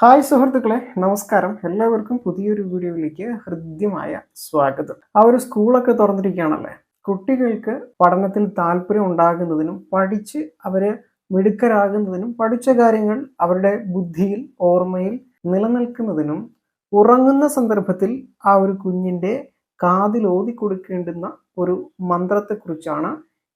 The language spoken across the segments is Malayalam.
ഹായ് സുഹൃത്തുക്കളെ നമസ്കാരം. എല്ലാവർക്കും പുതിയൊരു വീഡിയോയിലേക്ക് ഹൃദ്യമായ സ്വാഗതം. ആ ഒരു സ്കൂളൊക്കെ തുറന്നിരിക്കുകയാണല്ലേ? കുട്ടികൾക്ക് പഠനത്തിൽ താല്പര്യം ഉണ്ടാകുന്നതിനും പഠിച്ച് അവരെ മിടുക്കരാകുന്നതിനും പഠിച്ച കാര്യങ്ങൾ അവരുടെ ബുദ്ധിയിൽ ഓർമ്മയിൽ നിലനിൽക്കുന്നതിനും ഉറങ്ങുന്ന സന്ദർഭത്തിൽ ആ ഒരു കുഞ്ഞിന്റെ കാതിൽ ഓതി കൊടുക്കേണ്ടുന്ന ഒരു മന്ത്രത്തെക്കുറിച്ചാണ്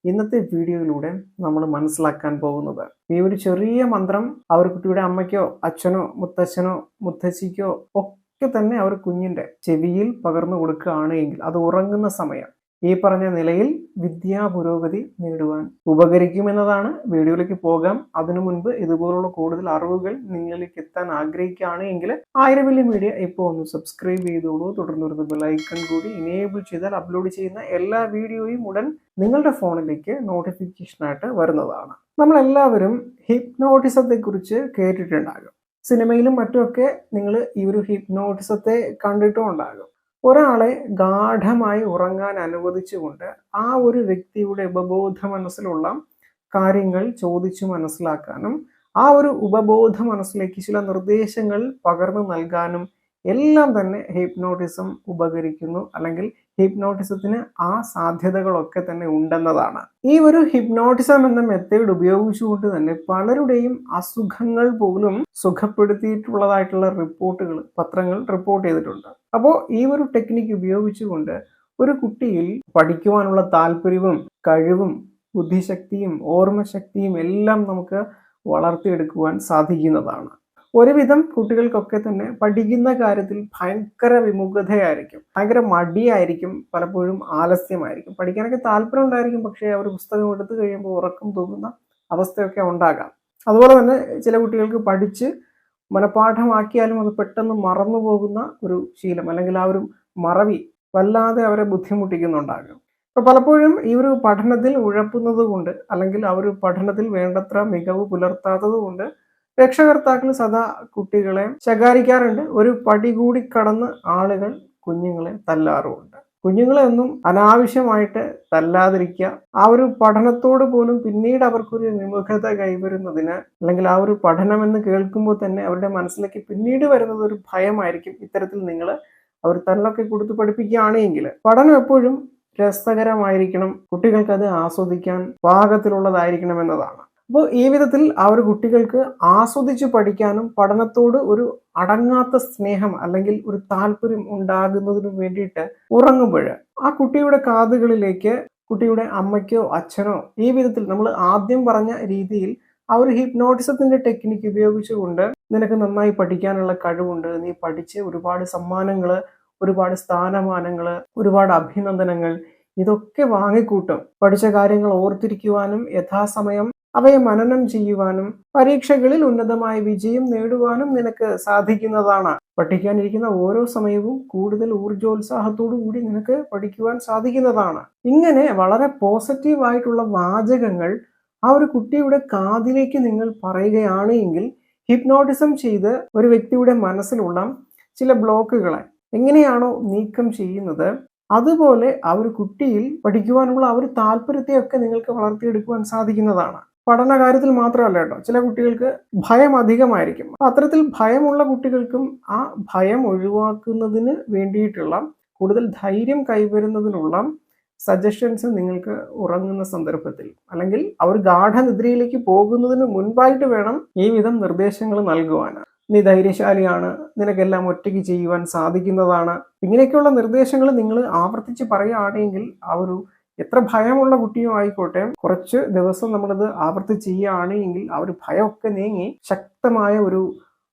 ഇന്നത്തെ വീഡിയോയിലൂടെ നമ്മൾ മനസ്സിലാക്കാൻ പോകുന്നത്. ഈ ഒരു ചെറിയ മന്ത്രം അവർ കുട്ടിയുടെ അമ്മയ്ക്കോ അച്ഛനോ മുത്തച്ഛനോ മുത്തശ്ശിക്കോ ഒക്കെ തന്നെ അവർ കുഞ്ഞിന്റെ ചെവിയിൽ പകർന്നു കൊടുക്കുകയാണ് എങ്കിൽ അത് ഉറങ്ങുന്ന സമയം. ഈ പറഞ്ഞ നിലയിൽ വിദ്യാ പുരോഗതി നേടുവാൻ ഉപകരിക്കുമെന്നതാണ് വീഡിയോയിലേക്ക് പോകാം. അതിനു മുൻപ് ഇതുപോലുള്ള കൂടുതൽ അറിവുകൾ നിങ്ങളിലേക്ക് എത്താൻ ആഗ്രഹിക്കുകയാണ് എങ്കിൽ ആയിരം വലിയ മീഡിയ ഇപ്പോൾ ഒന്ന് സബ്സ്ക്രൈബ് ചെയ്തോളൂ. തുടർന്ന് വരുന്ന ബെലൈക്കൺ കൂടി ഇനേബിൾ ചെയ്താൽ അപ്ലോഡ് ചെയ്യുന്ന എല്ലാ വീഡിയോയും ഉടൻ നിങ്ങളുടെ ഫോണിലേക്ക് നോട്ടിഫിക്കേഷനായിട്ട് വരുന്നതാണ്. നമ്മളെല്ലാവരും ഹിപ്നോട്ടിസത്തെ കുറിച്ച് കേട്ടിട്ടുണ്ടാകും. സിനിമയിലും മറ്റുമൊക്കെ നിങ്ങൾ ഈ ഒരു ഹിപ്നോട്ടിസത്തെ കണ്ടിട്ടും ഉണ്ടാകും ഒരാളെ ഗാഠമായി ഉറങ്ങാൻ അനുവദിച്ചുകൊണ്ട് ആ ഒരു വ്യക്തിയുടെ ഉപബോധ മനസ്സിലുള്ള കാര്യങ്ങൾ ചോദിച്ചു മനസ്സിലാക്കാനും ആ ഒരു ഉപബോധ മനസ്സിലേക്ക് ചില നിർദ്ദേശങ്ങൾ പകർന്നു നൽകാനും എല്ലാം തന്നെ ഹിപ്നോട്ടിസം ഉപകരിക്കുന്നു. അല്ലെങ്കിൽ ഹിപ്നോട്ടിസത്തിന് ആ സാധ്യതകളൊക്കെ തന്നെ ഉണ്ടെന്നതാണ്. ഈ ഒരു ഹിപ്നോട്ടിസം എന്ന മെത്തേഡ് ഉപയോഗിച്ചുകൊണ്ട് തന്നെ പലരുടെയും അസുഖങ്ങൾ പോലും സുഖപ്പെടുത്തിയിട്ടുള്ളതായിട്ടുള്ള റിപ്പോർട്ടുകൾ പത്രങ്ങൾ റിപ്പോർട്ട് ചെയ്തിട്ടുണ്ട്. അപ്പോൾ ഈ ഒരു ടെക്നിക്ക് ഉപയോഗിച്ചുകൊണ്ട് ഒരു കുട്ടിയിൽ പഠിക്കുവാനുള്ള താല്പര്യവും കഴിവും ബുദ്ധിശക്തിയും ഓർമ്മശക്തിയും എല്ലാം നമുക്ക് വളർത്തിയെടുക്കുവാൻ സാധിക്കുന്നതാണ്. ഒരുവിധം കുട്ടികൾക്കൊക്കെ തന്നെ പഠിക്കുന്ന കാര്യത്തിൽ ഭയങ്കര വിമുഖതയായിരിക്കും. ഭയങ്കര മടിയായിരിക്കും പലപ്പോഴും ആലസ്യമായിരിക്കും. പഠിക്കാനൊക്കെ താല്പര്യം ഉണ്ടായിരിക്കും പക്ഷേ അവർ പുസ്തകം എടുത്തു കഴിയുമ്പോൾ ഉറക്കം തോന്നുന്ന അവസ്ഥയൊക്കെ ഉണ്ടാകാം. അതുപോലെ തന്നെ ചില കുട്ടികൾക്ക് പഠിച്ച് മനഃപ്പാഠമാക്കിയാലും അത് പെട്ടെന്ന് മറന്നു പോകുന്ന ഒരു ശീലം അല്ലെങ്കിൽ ആ ഒരു മറവി വല്ലാതെ അവരെ ബുദ്ധിമുട്ടിക്കുന്നുണ്ടാകും. അപ്പോൾ പലപ്പോഴും ഈ ഒരു പഠനത്തിൽ ഉഴപ്പുന്നത് കൊണ്ട് അല്ലെങ്കിൽ ആ ഒരു പഠനത്തിൽ വേണ്ടത്ര മികവ് പുലർത്താത്തത് കൊണ്ട് രക്ഷകർത്താക്കൾ സദാ കുട്ടികളെ ശകാരിക്കാറുണ്ട്. ഒരു പടി കൂടി കടന്ന് ആളുകൾ കുഞ്ഞുങ്ങളെ തല്ലാറുമുണ്ട്. കുഞ്ഞുങ്ങളെ ഒന്നും അനാവശ്യമായിട്ട് തല്ലാതിരിക്കുക ആ ഒരു പഠനത്തോട് പോലും പിന്നീട് അവർക്കൊരു വിമുഖത കൈവരുന്നതിന് അല്ലെങ്കിൽ ആ ഒരു പഠനം എന്ന് കേൾക്കുമ്പോൾ തന്നെ അവരുടെ മനസ്സിലേക്ക് പിന്നീട് വരുന്നത് ഒരു ഭയമായിരിക്കും ഇത്തരത്തിൽ നിങ്ങൾ അവർ തല്ലൊക്കെ കൊടുത്ത് പഠിപ്പിക്കുകയാണെങ്കിൽ. പഠനം എപ്പോഴും രസകരമായിരിക്കണം. കുട്ടികൾക്കത് ആസ്വദിക്കാൻ പാകത്തിലുള്ളതായിരിക്കണം എന്നതാണ്. അപ്പോൾ ഈ വിധത്തിൽ ആ ഒരു കുട്ടികൾക്ക് ആസ്വദിച്ച് പഠിക്കാനും പഠനത്തോട് ഒരു അടങ്ങാത്ത സ്നേഹം അല്ലെങ്കിൽ ഒരു താല്പര്യം ഉണ്ടാകുന്നതിന് വേണ്ടിയിട്ട് ഉറങ്ങുമ്പോൾ ആ കുട്ടിയുടെ കാതുകളിലേക്ക് കുട്ടിയുടെ അമ്മയ്ക്കോ അച്ഛനോ ഈ വിധത്തിൽ നമ്മൾ ആദ്യം പറഞ്ഞ രീതിയിൽ ആ ഒരു ഹിപ്നോട്ടിസത്തിന്റെ ടെക്നിക്ക് ഉപയോഗിച്ചുകൊണ്ട് നിനക്ക് നന്നായി പഠിക്കാനുള്ള കഴിവുണ്ട്. നീ പഠിച്ച് ഒരുപാട് സമ്മാനങ്ങൾ ഒരുപാട് സ്ഥാനമാനങ്ങൾ ഒരുപാട് അഭിനന്ദനങ്ങൾ ഇതൊക്കെ വാങ്ങിക്കൂട്ടും. പഠിച്ച കാര്യങ്ങൾ ഓർത്തിരിക്കുവാനും യഥാസമയം അവയെ മനനം ചെയ്യുവാനും പരീക്ഷകളിൽ ഉന്നതമായ വിജയം നേടുവാനും നിനക്ക് സാധിക്കുന്നതാണ്. പഠിക്കാനിരിക്കുന്ന ഓരോ സമയവും കൂടുതൽ ഊർജോത്സാഹത്തോടു കൂടി നിനക്ക് പഠിക്കുവാൻ സാധിക്കുന്നതാണ്. ഇങ്ങനെ വളരെ പോസിറ്റീവ് ആയിട്ടുള്ള വാചകങ്ങൾ ആ ഒരു കുട്ടിയുടെ കാതിലേക്ക് നിങ്ങൾ പറയുകയാണ് എങ്കിൽ ഹിപ്നോട്ടിസം ചെയ്ത് ഒരു വ്യക്തിയുടെ മനസ്സിലുള്ള ചില ബ്ലോക്കുകളെ എങ്ങനെയാണോ നീക്കം ചെയ്യുന്നത് അതുപോലെ ആ ഒരു കുട്ടിയിൽ പഠിക്കുവാനുള്ള ആ ഒരു താല്പര്യത്തെയൊക്കെ നിങ്ങൾക്ക് വളർത്തിയെടുക്കുവാൻ സാധിക്കുന്നതാണ്. പഠന കാര്യത്തിൽ മാത്രമല്ല കേട്ടോ. ചില കുട്ടികൾക്ക് ഭയം അധികമായിരിക്കും. അത്തരത്തിൽ ഭയമുള്ള കുട്ടികൾക്കും ആ ഭയം ഒഴിവാക്കുന്നതിന് വേണ്ടിയിട്ടുള്ള കൂടുതൽ ധൈര്യം കൈവരുന്നതിനുള്ള സജഷൻസ് നിങ്ങൾക്ക് ഉറങ്ങുന്ന സന്ദർഭത്തിൽ അല്ലെങ്കിൽ അവർ ഗാഠനിദ്രയിലേക്ക് പോകുന്നതിന് മുൻപായിട്ട് വേണം ഈ വിധം നിർദ്ദേശങ്ങൾ നൽകുവാൻ. നീ ധൈര്യശാലിയാണ്. നിനക്കെല്ലാം ഒറ്റയ്ക്ക് ചെയ്യുവാൻ സാധിക്കുന്നതാണ്. ഇങ്ങനെയൊക്കെയുള്ള നിർദ്ദേശങ്ങൾ നിങ്ങൾ ആവർത്തിച്ച് പറയുകയാണെങ്കിൽ ആ ഒരു എത്ര ഭയമുള്ള കുട്ടിയും ആയിക്കോട്ടെ കുറച്ച് ദിവസം നമ്മളിത് ആവർത്തിച്ച് ചെയ്യുകയാണെങ്കിൽ ആ ഒരു ഭയമൊക്കെ നീങ്ങി ശക്തമായ ഒരു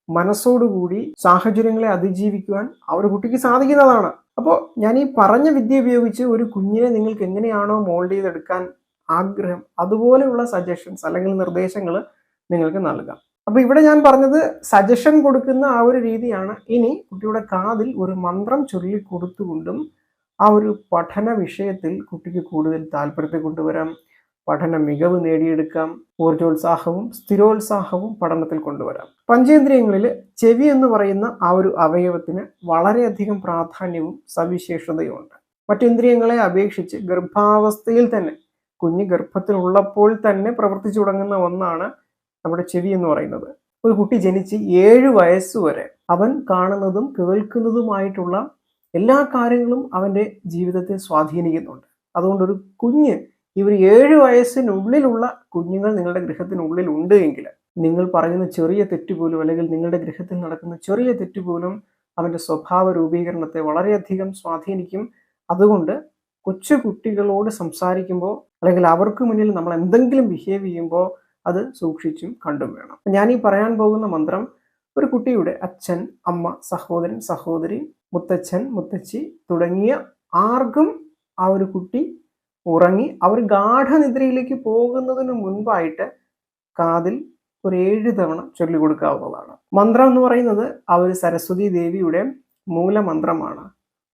മനസ്സോടുകൂടി സാഹചര്യങ്ങളെ അതിജീവിക്കുവാൻ ആ ഒരു കുട്ടിക്ക് സാധിക്കുന്നതാണ്. അപ്പോൾ ഞാൻ ഈ പറഞ്ഞ വിദ്യ ഉപയോഗിച്ച് ഒരു കുഞ്ഞിനെ നിങ്ങൾക്ക് എങ്ങനെയാണോ മോൾഡ് ചെയ്തെടുക്കാൻ ആഗ്രഹം അതുപോലെയുള്ള സജഷൻസ് അല്ലെങ്കിൽ നിർദ്ദേശങ്ങൾ നിങ്ങൾക്ക് നൽകാം. അപ്പോൾ ഇവിടെ ഞാൻ പറഞ്ഞത് സജഷൻ കൊടുക്കുന്ന ആ ഒരു രീതിയാണ്. ഇനി കുട്ടിയുടെ കാതിൽ ഒരു മന്ത്രം ചൊല്ലി കൊടുത്തുകൊണ്ടും ആ ഒരു പഠന വിഷയത്തിൽ കുട്ടിക്ക് കൂടുതൽ താല്പര്യത്തെ കൊണ്ടുവരാം. പഠന മികവ് നേടിയെടുക്കാം. ഊർജോത്സാഹവും സ്ഥിരോത്സാഹവും പഠനത്തിൽ കൊണ്ടുവരാം. പഞ്ചേന്ദ്രിയങ്ങളിൽ ചെവി എന്ന് പറയുന്ന ആ ഒരു അവയവത്തിന് വളരെയധികം പ്രാധാന്യവും സവിശേഷതയുമുണ്ട്. മറ്റേന്ദ്രിയങ്ങളെ അപേക്ഷിച്ച് ഗർഭാവസ്ഥയിൽ തന്നെ കുഞ്ഞ് ഗർഭത്തിലുള്ളപ്പോൾ തന്നെ പ്രവർത്തിച്ചു തുടങ്ങുന്ന ഒന്നാണ് നമ്മുടെ ചെവി എന്ന് പറയുന്നത്. ഒരു കുട്ടി ജനിച്ച് ഏഴ് വയസ്സ് വരെ അവൻ കാണുന്നതും കേൾക്കുന്നതുമായിട്ടുള്ള എല്ലാ കാര്യങ്ങളും അവന്റെ ജീവിതത്തെ സ്വാധീനിക്കുന്നുണ്ട്. അതുകൊണ്ട് ഒരു കുഞ്ഞ് ഇവർ ഏഴ് വയസ്സിനുള്ളിലുള്ള കുഞ്ഞുങ്ങൾ നിങ്ങളുടെ ഗൃഹത്തിനുള്ളിൽ ഉണ്ട് എങ്കിൽ നിങ്ങൾ പറയുന്ന ചെറിയ തെറ്റ് പോലും അല്ലെങ്കിൽ നിങ്ങളുടെ ഗൃഹത്തിൽ നടക്കുന്ന ചെറിയ തെറ്റ് പോലും അവന്റെ സ്വഭാവ രൂപീകരണത്തെ വളരെയധികം സ്വാധീനിക്കും. അതുകൊണ്ട് കൊച്ചു കുട്ടികളോട് സംസാരിക്കുമ്പോൾ അല്ലെങ്കിൽ അവർക്ക് മുന്നിൽ നമ്മൾ എന്തെങ്കിലും ബിഹേവ് ചെയ്യുമ്പോൾ അത് സൂക്ഷിച്ചും കണ്ടും വേണം. ഞാൻ ഈ പറയാൻ പോകുന്ന മന്ത്രം ഒരു കുട്ടിയുടെ അച്ഛൻ അമ്മ സഹോദരൻ സഹോദരി മുത്തച്ഛൻ മുത്തച്ഛി തുടങ്ങിയ ആർക്കും ആ ഒരു കുട്ടി ഉറങ്ങി അവർ ഗാഠനിദ്രയിലേക്ക് പോകുന്നതിന് മുൻപായിട്ട് കാതിൽ ഒരു ഏഴ് തവണ ചൊല്ലിക്കൊടുക്കാവുന്നതാണ്. മന്ത്രം എന്ന് പറയുന്നത് ആ ഒരു സരസ്വതി ദേവിയുടെ മൂലമന്ത്രമാണ്.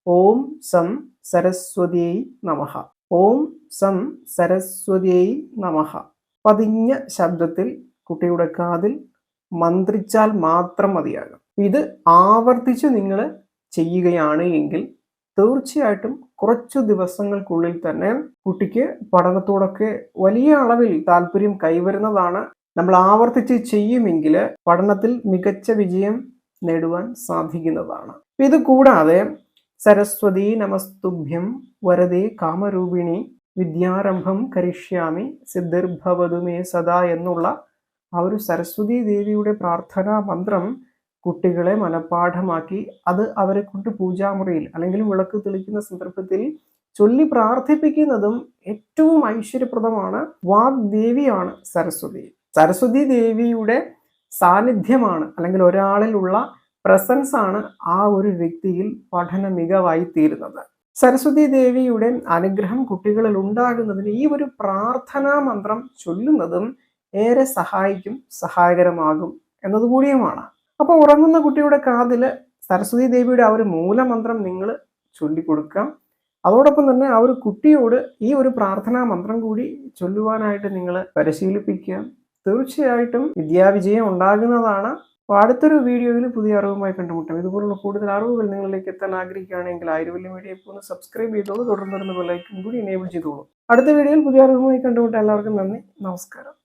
ഓം സം സരസ്വതിയൈ നമഹ ഓം സം സരസ്വതിയൈ നമഹ പതിഞ്ഞ ശബ്ദത്തിൽ കുട്ടിയുടെ കാതിൽ മന്ത്രിച്ചാൽ മാത്രം മതിയാകും. ഇത് ആവർത്തിച്ച് നിങ്ങൾ ചെയ്യുകയാണ് എങ്കിൽ തീർച്ചയായിട്ടും കുറച്ചു ദിവസങ്ങൾക്കുള്ളിൽ തന്നെ കുട്ടിക്ക് പഠനത്തോടൊക്കെ വലിയ അളവിൽ താല്പര്യം കൈവരുന്നതാണ് നമ്മൾ ആവർത്തിച്ച് ചെയ്യുമെങ്കിൽ പഠനത്തിൽ മികച്ച വിജയം നേടുവാൻ സാധിക്കുന്നതാണ്. ഇത് കൂടാതെ സരസ്വതി നമസ്തുഭ്യം വരദേ കാമരൂപിണി വിദ്യാരംഭം കരിഷ്യാമി സിദ്ധിർഭവതുമേ സദാ എന്നുള്ള ആ ഒരു സരസ്വതി ദേവിയുടെ പ്രാർത്ഥനാ മന്ത്രം കുട്ടികളെ മനഃപ്പാഠമാക്കി അത് അവരെ കൊണ്ട് പൂജാമുറിയിൽ അല്ലെങ്കിൽ വിളക്ക് തെളിക്കുന്ന സന്ദർഭത്തിൽ ചൊല്ലി പ്രാർത്ഥിപ്പിക്കുന്നതും ഏറ്റവും ഐശ്വര്യപ്രദമാണ്. വാഗ്ദേവിയാണ് സരസ്വതി. സരസ്വതി ദേവിയുടെ സാന്നിധ്യമാണ് അല്ലെങ്കിൽ ഒരാളിലുള്ള പ്രസൻസ് ആണ് ആ ഒരു വ്യക്തിയിൽ പഠന മികവായി തീരുന്നത്. സരസ്വതി ദേവിയുടെ അനുഗ്രഹം കുട്ടികളിൽ ഉണ്ടാകുന്നതിന് ഈ ഒരു പ്രാർത്ഥനാ മന്ത്രം ചൊല്ലുന്നതും ഏറെ സഹായിക്കും സഹായകരമാകും എന്നതുകൂടിയുമാണ്. അപ്പോൾ ഉറങ്ങുന്ന കുട്ടിയുടെ കാതിൽ സരസ്വതി ദേവിയുടെ ആ ഒരു മൂലമന്ത്രം നിങ്ങൾ ചൊല്ലിക്കൊടുക്കാം അതോടൊപ്പം തന്നെ ആ ഒരു കുട്ടിയോട് ഈ ഒരു പ്രാർത്ഥനാ മന്ത്രം കൂടി ചൊല്ലുവാനായിട്ട് നിങ്ങൾ പരിശീലിപ്പിക്കുക. തീർച്ചയായിട്ടും വിദ്യാവിജയം ഉണ്ടാകുന്നതാണ്. അപ്പോൾ അടുത്തൊരു വീഡിയോയിൽ പുതിയ അറിവുമായി കണ്ടുമുട്ടാം. ഇതുപോലുള്ള കൂടുതൽ അറിവുകൾ നിങ്ങളിലേക്ക് എത്താൻ ആഗ്രഹിക്കുകയാണെങ്കിൽ ആയുർവല്യ മീഡിയ ഇപ്പോൾ ഒന്ന് സബ്സ്ക്രൈബ് ചെയ്തോളൂ. തുടർന്ന് വരുന്ന ബെല്ലൈക്കൻ കൂടി എനേബിൾ ചെയ്തോളൂ. അടുത്ത വീഡിയോയിൽ പുതിയ അറിവുമായി കണ്ടുമുട്ടാം എല്ലാവർക്കും നന്ദി. നമസ്കാരം.